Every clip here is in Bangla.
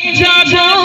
家悄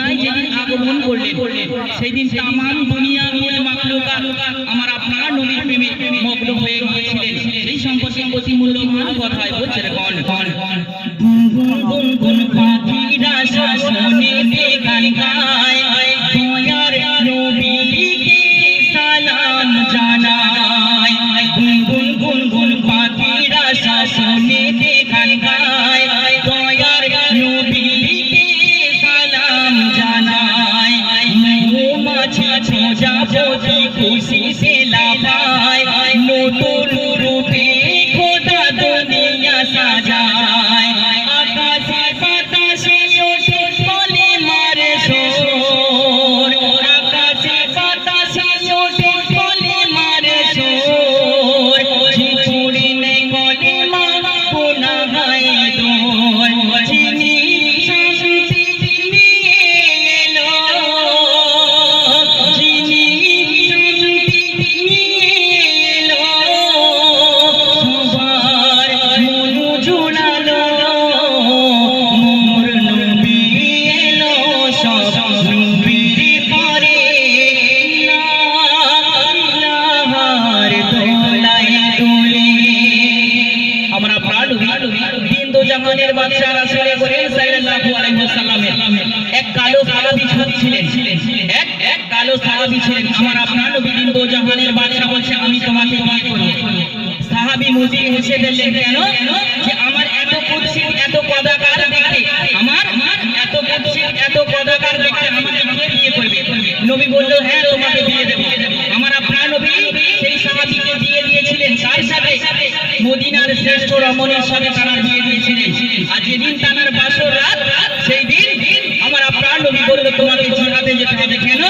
দুনিয়ায় যেদিন আগমন করলেন সেই তামাম দুনিয়া কুল মাখলুকাত আমার আপনার নবীর প্রেমে মগ্ন হয়ে গিয়েছিলেন। সেই সম্পর্কে অতি মূল্যবান কথায় বলছে কোন কোন। জাহানের বাদশা রাসূল করিম সাল্লাল্লাহু আলাইহি ওয়াসাল্লামের এক কালো সাহাবী ছিলেন এক এক কালো সাহাবী ছিলেন। আমার আপনার নবী দিন জাহানের বাদশা বলছে, আমি তোমাকে বিয়ে করব সাহাবী মুজি হেসে দিলেন কেন? যে আমার এত কুৎসিত, এত পদাকার দেখে আমার এত কুৎসিত, এত পদাকার দেখে আমাকে কে বিয়ে করবে? নবী বলল হ্যাঁ তারা বিয়ে দিয়েছিলেন। আর যেদিন বাসর রাত, সেই দিন আমার নবী বলল, তোমাকে জিহাদে যেতে হবে কেন?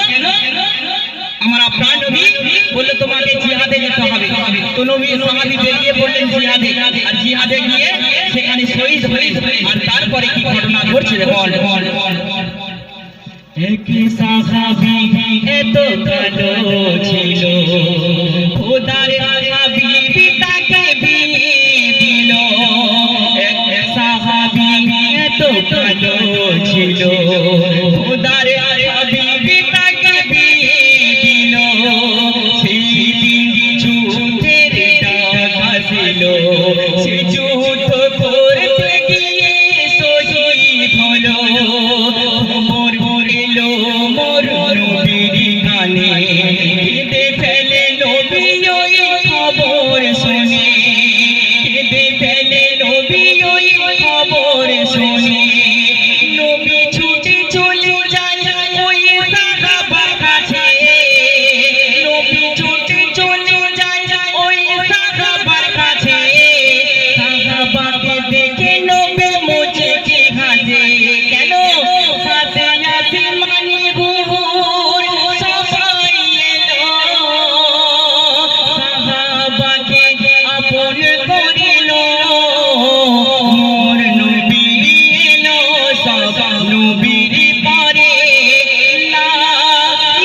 আমার নবী বলল, তোমাকে জিহাদে যেতে হবে। তো নবী বেরিয়ে জিহাদে। আর জিহাদে গিয়ে সেখানে শহীদ আর তারপরে কি ঘটনা ঘটছে বল? বল এত ছিল সাহাবাকে দেখে নবী মুঝে কি কেন? হাসে হাসে মানি হুহুর সবাই এলো। সাহাবাকে আপন করিল। মোর পরে।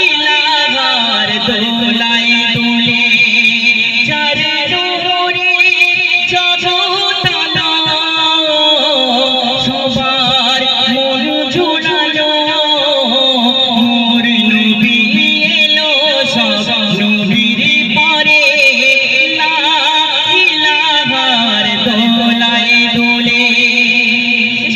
ইলাহার দোলে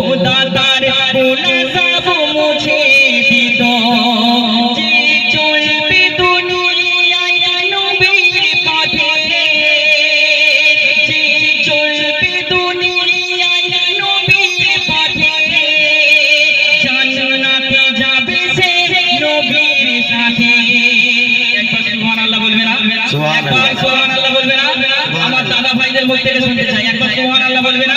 খোদা তার গুনাহ সব মুছে দিত। চলবে দুনিয়ায় নবীর পথে চলবে দুনিয়ায় নবীর পথে জান্নাতে যাবে সে নবীর সাথে। একবার সুবহানাল্লাহ বলবে না? সুবহানাল্লাহ। বলবে না? আমার দাদা ভাইদের মুখ থেকে শুনতে চাই। একবার সুবহানাল্লাহ বলবে না?